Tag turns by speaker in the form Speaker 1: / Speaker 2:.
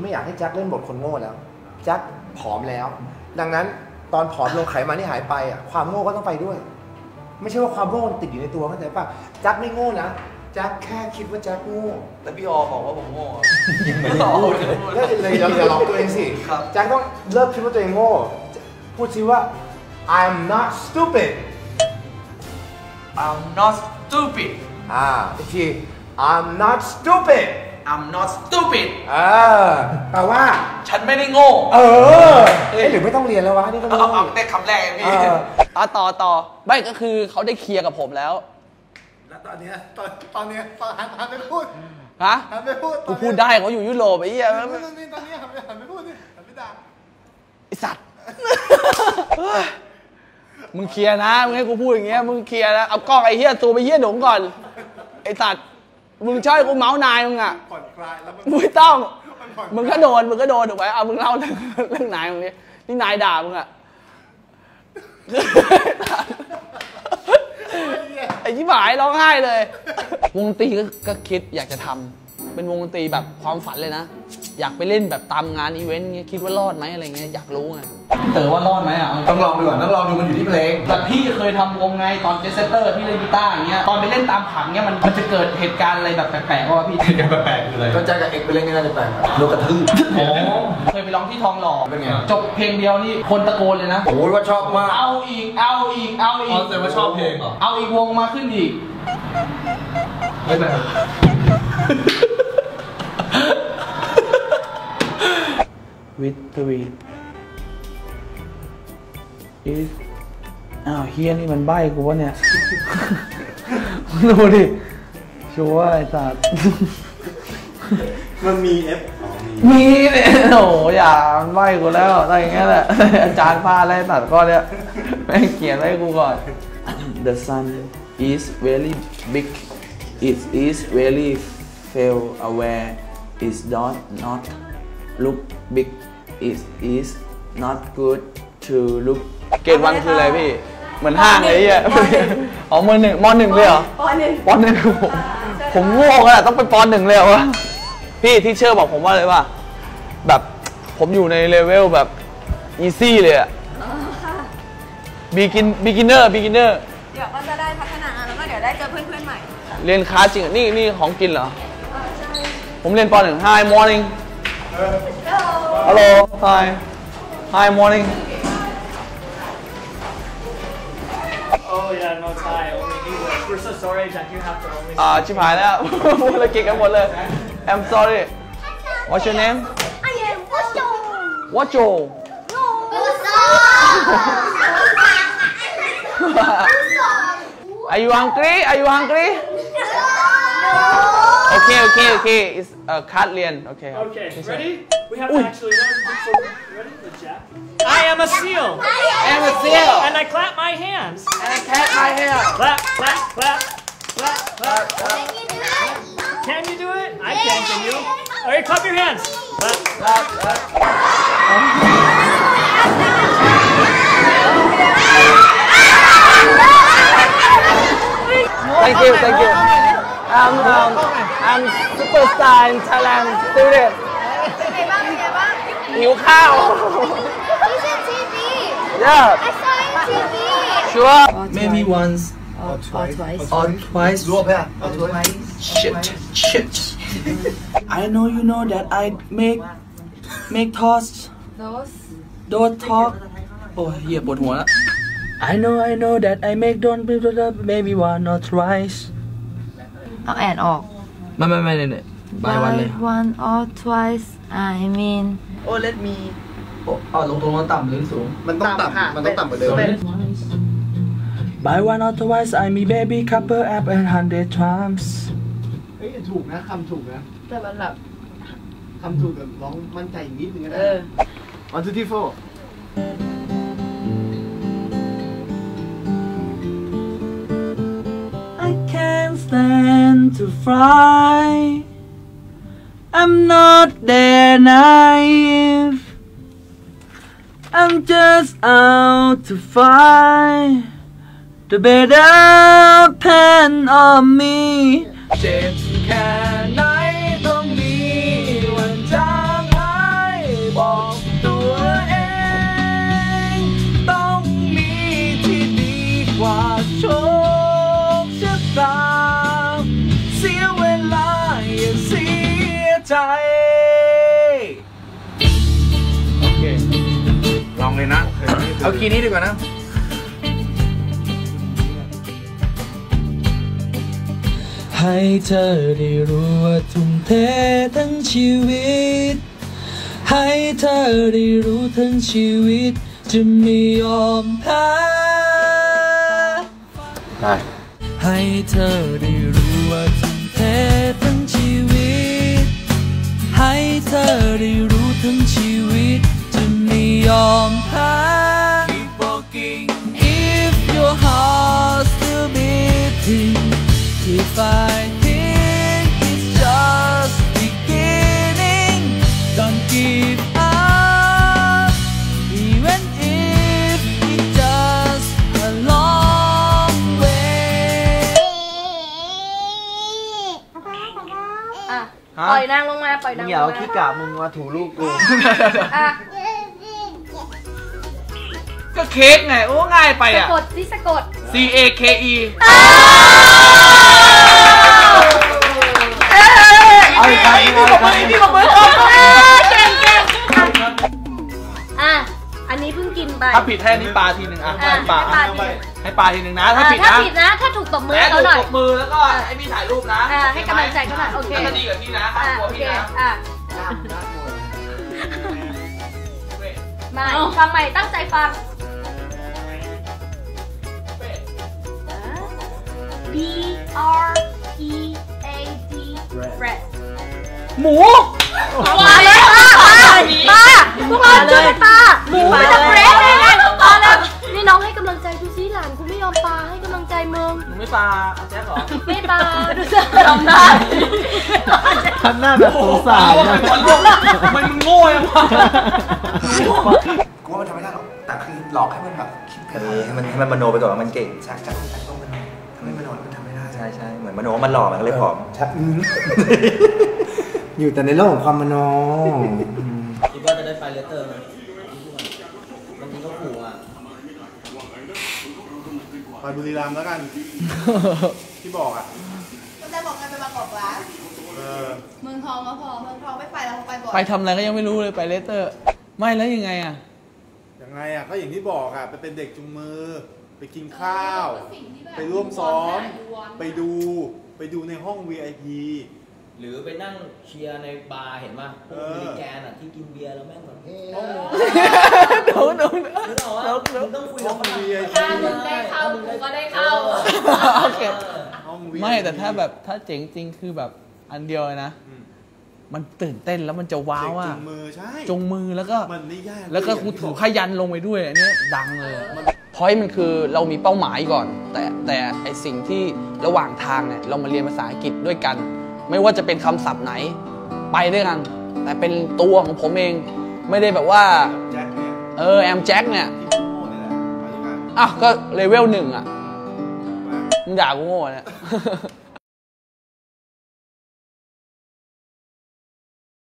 Speaker 1: ไม่อยากให้แจ็คเล่นบทคนโง่แล้วแจ็คผอมแล้ว ดังนั้นตอนผอมลงไขมันที่หายไปอะความโง่ก็ต้องไปด้วย ไม่ใช่ว่าความโง่มันติดอยู่ในตัวเข้าใจป่ะแจ็คไม่โง่นะแจ็คแค่คิดว่าแจ็คโง่
Speaker 2: แต่พี่ออบอกว่าผมโง่อะ
Speaker 1: แล้วเลยเราอย่าหลอกตัวเองสิ
Speaker 2: ครับ
Speaker 1: แจ็คต้องเลิกคิดว่าตัวเองโง่พูดซิว่า I'm not stupid
Speaker 2: I'm not stupid
Speaker 1: อ่าอีกที I'm not stupid
Speaker 2: I'm not stupid
Speaker 1: เออแปลว่า
Speaker 2: ฉันไม่ได้โง่
Speaker 1: เออเอ๊ะหรือไม่ต้องเรียนแล้ววะ นี่ก็
Speaker 2: เอา
Speaker 1: ไม่ต้อง
Speaker 2: เอาแต่คำแรกไงพี่
Speaker 1: เออ
Speaker 3: อะต่อต่อไม่ก็คือเขาได้เคลียร์กับผมแล้ว
Speaker 1: แล้วตอนเนี้ยตอนตอนเนี้ยตอนหันหันไปพูด
Speaker 3: ฮะ
Speaker 1: หันไปพูด
Speaker 3: กูพูดได้เขาอยู่ยุโรปไอ้เหี้ย
Speaker 1: ตอนนี้ตอนนี้หันไปหันไปพูดนี่หันไปด่า
Speaker 3: ไอสัตว์ มึงเคลียร์นะ มึงให้กูพูดอย่างเงี้ย มึงเคลียร์นะ เอากล้องไอ้เหี้ยตัวไปเหี้ยหนงก่อน ไอสัตว์ มึงชอบให้กูเมาส์นายมึงอะ
Speaker 1: ผ่อนคลายแล้วมัน
Speaker 3: มึงไม่ต้อง
Speaker 1: มันผ่อน
Speaker 3: มึงก็โดน มึงก็โดนถูกไหมเอามึงเล่าเรื่องเรื่องนายมึงนี่นี่นายด่ามึงอะไอ้ชิบหายร้องไห้เลย วงดนตรีก็ก็คิดอยากจะทำ เป็นวงดนตรีแบบความฝันเลยนะ อยากไปเล่นแบบตามงานอีเวนต์เงี้ยคิดว่ารอดไหมอะไรเงี้ยอยากรู้ไงเต๋อว่ารอดไหมอะ
Speaker 4: ต้องลองดูก่อนต้องลองดูมันอยู่ที่เพลง
Speaker 3: แต่พี่เคยทำวงไงตอนเจสเตอร์พี่เล่นกีตาร์อย่างเงี้ยตอนไปเล่นตามผับเงี้ยมันมันจะเกิดเหตุการณ์อะไรแบบแปลกๆว่าพี่
Speaker 4: กันแปลกๆคืออะไร
Speaker 2: ก็จะกับเอกไปเล่นกันน่าจะแปลกอะ
Speaker 4: โดนกระทืบ
Speaker 3: โอ้เคยไปร้องที่ทองหล่อ
Speaker 4: เป็นไง
Speaker 3: จบเพลงเดียวนี่คนตะโกนเลยนะ
Speaker 2: โอ้ยว่าชอบมาก
Speaker 3: เอาอีกเอาอีกเอาอี
Speaker 4: อ๋อกแสดงว่าชอบเพลงเหรอ
Speaker 3: เอาอีกวงมาขึ้นอีก
Speaker 4: ไม่เป็น ไร
Speaker 3: วิททวีอีสอ้าวเฮียนี่มันใบ้กูวะเนี่ยดูดิชัวร์ไอ้สัตว์
Speaker 1: มันมีเอฟ
Speaker 3: มีเนี่ยโอ้โหอย่ามันใบ้กูแล้วอะไรอย่างเงี้ยแหละอาจารย์พลาดอะไรตัดข้อเนี้ยแม่งเขียนไว้ให้กูก่อน The sun is very big it is very fell aware is not not look big it is not good to look เกรดวันคืออะไรพี่ เหมือนห้างเลยไอะอ๋อมหนึ่งมหนึ่งเลยเหรอ
Speaker 5: ปหนึ่ง
Speaker 3: ปหนึ่งผมผมโง่ขนาดต้องไปปหนึ่งเลยเหรอวะพี่ที่เชื่อบอกผมว่าเลยว่า แบบผมอยู่ในเลเวลแบบอีซี่เลยอะบีกินบีกินเนอร์บีกินเนอร์
Speaker 5: เดี๋ยวก็จะได้พัฒนาแล้วก็เดี๋ยวได้เจอเพื่อนๆใหม่
Speaker 3: เรียนคลาสจริงอะนี่นี่ของกินเหรอ
Speaker 5: เออใช่
Speaker 3: ผมเรียนปหนึ่ง Hi morning Hello Hi Hi morning
Speaker 6: Oh yeah, no Thai, only English. We're so sorry that you have to only.
Speaker 3: อ่าชิบหายแล้ว พูดอะไรเก่งกันหมดเลย I'm sorry What's your name
Speaker 5: I am Washo
Speaker 3: What's your Are you hungry Are you hungry Okay okay okay It's a card เรียน Okay
Speaker 6: Okay, ready? We have
Speaker 3: Ui.
Speaker 6: to actually learn before. Ready? The jab. I am a seal.
Speaker 3: I am a seal
Speaker 6: And I clap my hands.
Speaker 3: and I cat my hair
Speaker 6: Clap, clap, clap, clap, clap. Can you do it? I can. Can you? All right, clap your hands. Clap.
Speaker 3: Thank you thank you I'm um, I'm superstar in Thailand student
Speaker 5: เป็นไงบ้างเป็นไงบ้าง
Speaker 3: หิวข้าว
Speaker 5: He's in TV
Speaker 3: Yeah
Speaker 5: I saw him on TV
Speaker 3: sure
Speaker 2: maybe once
Speaker 5: or twice
Speaker 2: or twice
Speaker 1: รวบเนี่ยเอาถ้วย
Speaker 2: shit shit
Speaker 3: I know you know that I make make toast
Speaker 5: those
Speaker 3: don't talk โอ้ยเหี้ยปวดหัวแล้ว I know I know that I make don't maybe one or twice
Speaker 5: เอาแอนออก
Speaker 2: ไม่ไม่ไม่เนี่ยบายวันเลย
Speaker 5: one or twice I mean
Speaker 2: โอ้ let me โอ้เอาลงตรงนั้นต่ำหรือสูง
Speaker 1: มันต้องต่ำมันต้องต่ำกว่าเดิม
Speaker 3: By one or twice I me baby couple up and hundred times
Speaker 1: เฮ้ยถูกนะคำถูกนะ
Speaker 5: แต่มันแบบ
Speaker 1: คำถูกแบบร้องมั่นใจอีกนิดนึงก็
Speaker 5: เอ
Speaker 1: ได้
Speaker 5: อ
Speaker 1: one two three four
Speaker 3: to fly. I'm not that naive. I'm just out to find the better pen of me. เจ็
Speaker 1: เอาคีย์นี้ดีกว่านะ
Speaker 3: ให้เธอได้รู้ว่าทุ่มเททั้งชีวิต ให้เธอได้รู้ทั้งชีวิต จะไม่ยอมแพ้
Speaker 1: ได้
Speaker 3: ให้เธอได้รู้ว่าทุ่มเททั้งชีวิต ให้เธอได้รู้า
Speaker 7: งลงมาปล่อยนางลง
Speaker 2: อย่าเอา
Speaker 7: มา
Speaker 2: ขี้กาบมึงมาถูลูกกู
Speaker 7: อะ
Speaker 3: ก็เค้กไง โอ้ง่ายไป
Speaker 7: สะ
Speaker 3: อะ
Speaker 7: กดสิสะกด
Speaker 3: C A K E
Speaker 2: เอาอีกครั้งเอาอีกครั้ง
Speaker 3: พี่บอกมือ
Speaker 7: เนี้เพิ่งกินไป
Speaker 3: ถ้าผิดให้นี่ปลาทีหนึ่งอะ
Speaker 7: อะ
Speaker 3: ให้ปลา
Speaker 7: ให้ปลาที
Speaker 3: ให้ปลาทีหนึ่งนะ ถ้า
Speaker 7: อะ
Speaker 3: ผิด
Speaker 7: ถ้า
Speaker 3: นะ
Speaker 7: ผิดนะ ถ้าถูกตบมือ
Speaker 3: แม่
Speaker 7: ให้
Speaker 3: ถู
Speaker 7: เขา
Speaker 3: ก
Speaker 7: หน่อย
Speaker 3: ตบมือแล้วก็ให้พี่ถ่ายรูปนะ
Speaker 7: อะให้กำลังใจเขาหน่อยโอเค
Speaker 3: แล้วก็ดีกับพี่นะห้าม
Speaker 7: อะ
Speaker 3: กลัว
Speaker 7: โอเค
Speaker 3: พี่นะ
Speaker 7: อะมาฟังใหม่ตั้งใจฟัง B R E A D bread
Speaker 3: หมู
Speaker 7: มาเลย ป้าป้าพวกเราช่วยป้าหมูไม่ต้องเบรกเลยนะป้าเลยนี่น้องให้กำลังใจดูซิหลานคุณไม่ยอมปาให้กำลังใจมึง
Speaker 3: หนูไม่ปลาเอาแจ๊คเหรอ
Speaker 7: ไม่ปาดูสิทำได้
Speaker 2: ทำหน้าแบบสงสารนะ
Speaker 3: มันโง่ยังวะ
Speaker 1: กูว่ามันทำไม่ได้หรอกแต่คือหลอกให้มันแบบคิด
Speaker 8: เออให้มันให้มันมโนไปก่อนว่ามันเก่ง
Speaker 1: จากจากจากต้องมโนถ้าไม่มโนมันทำไม่ได้
Speaker 8: ใช่ใช่เหมือนมโนว่ามันหล่อมันก็เลยผอม
Speaker 1: ใช่อืมอยู่แต่ในโลกของความมโน
Speaker 2: คิดว่าจะ ได้ไฟเลเตอร์ไหมมันนี้ก็ขู่อะ
Speaker 9: ไปบุรีรัมย์แล้วกัน ที่บอกอะ
Speaker 10: จะบอกกันไปบางกอกร้าน
Speaker 9: เออ
Speaker 10: เมืองทองก็พอเมืองทองไม่ไปแล้วไปบ่อย
Speaker 3: ไปทำอะไรก็ยังไม่รู้เลยไปเลสเตอร์ ไม่แล้วยังไงอะ
Speaker 9: ยังไงอะก็อย่างที่บอกอะไปเป็นเด็กจุงมือ ไปกินข้าว ไปร่วมซ้อม ไปดู ไปดูในห้อง VIP
Speaker 2: หรือไปนั่งเชียร์ในบาร์เห็นป่ะพวก
Speaker 9: เออ
Speaker 2: มิลิแกนอะที่กินเบียร์แล้วแม่งแบบเฮ้
Speaker 9: ห้อง
Speaker 3: หนูหนู
Speaker 2: นึกออกว่ามึงต้องคุยกับฝรั่ง
Speaker 9: VIP
Speaker 10: ถ้ามึงได้เข้ากูก็ได้เข้า
Speaker 3: โอเค
Speaker 9: ห้อง VIP
Speaker 3: ไม่แต่ถ้าแบบถ้าเจ๋งจริงคือแบบอันเดียวเลยนะ
Speaker 9: อืม
Speaker 3: มันตื่นเต้นแล้วมันจะว้าว
Speaker 9: เด็ก
Speaker 3: อะ
Speaker 9: จุงมือใช่
Speaker 3: จงมือแล้วก็
Speaker 9: มันไม่ยาก
Speaker 3: แล้วก็กูถือขยันลงไปด้วยอันเนี้ยดังเลยพอยมันคือเรามีเป้าหมายก่อน แต่แต่ไอสิ่งที่ระหว่างทางเนี่ยเรามาเรียนภาษาอังกฤษด้วยกัน ไม่ว่าจะเป็นคำศัพท์ไหน ไปด้วยกัน แต่เป็นตัวของผมเอง ไม่ได้แบบว่า
Speaker 9: แจ็คเนี่ย
Speaker 3: เออแอมแจ็คเนี่ย
Speaker 9: ที่โง่เนี่ยแหละไปด้วยกัน
Speaker 3: อ้าวก็เลเวลหนึ่งอะ
Speaker 9: มา
Speaker 3: มึงด่ากูโง่เนี่ย
Speaker 9: เ